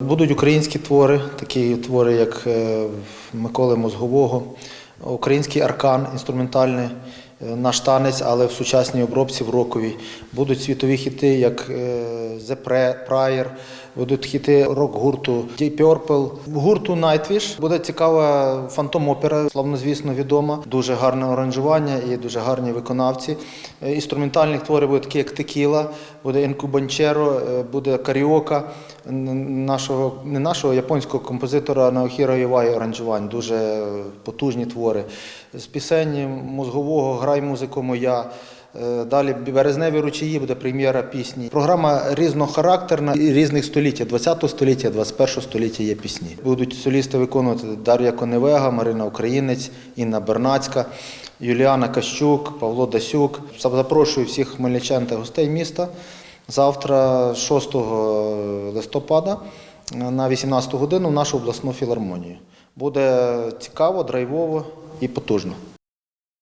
Будуть українські твори, такі твори, як е, Миколи Мозгового, український аркан інструментальний, е, наш танець, але в сучасній обробці в роковій. Будуть світові хіти, як е, The Prior, будуть хіти рок-гурту Deep Purple, гурту Nightwish. Буде цікава фантом-опера, славнозвісно відома. Дуже гарне аранжування і дуже гарні виконавці. Інструментальних творів будуть такі, як Текіла, буде Інкубанчеро, буде каріока нашого, не нашого японського композитора Наохіра Іваї аранжувань. Дуже потужні твори. З пісень мозгового Грай музику моя. Е, Далі березневі ручаї буде прем'єра пісні. Програма різнохарактерна і різних століття. 20 століття, 21 століття є пісні. Будуть солісти виконувати Дар'я Коневега, Марина Українець, Інна Бернацька, Юліана Кащук, Павло Дасюк. Запрошую всіх хмельничан та гостей міста. Завтра, 6 листопада, на 18-ту годину в нашу обласну філармонію. Буде цікаво, драйвово і потужно.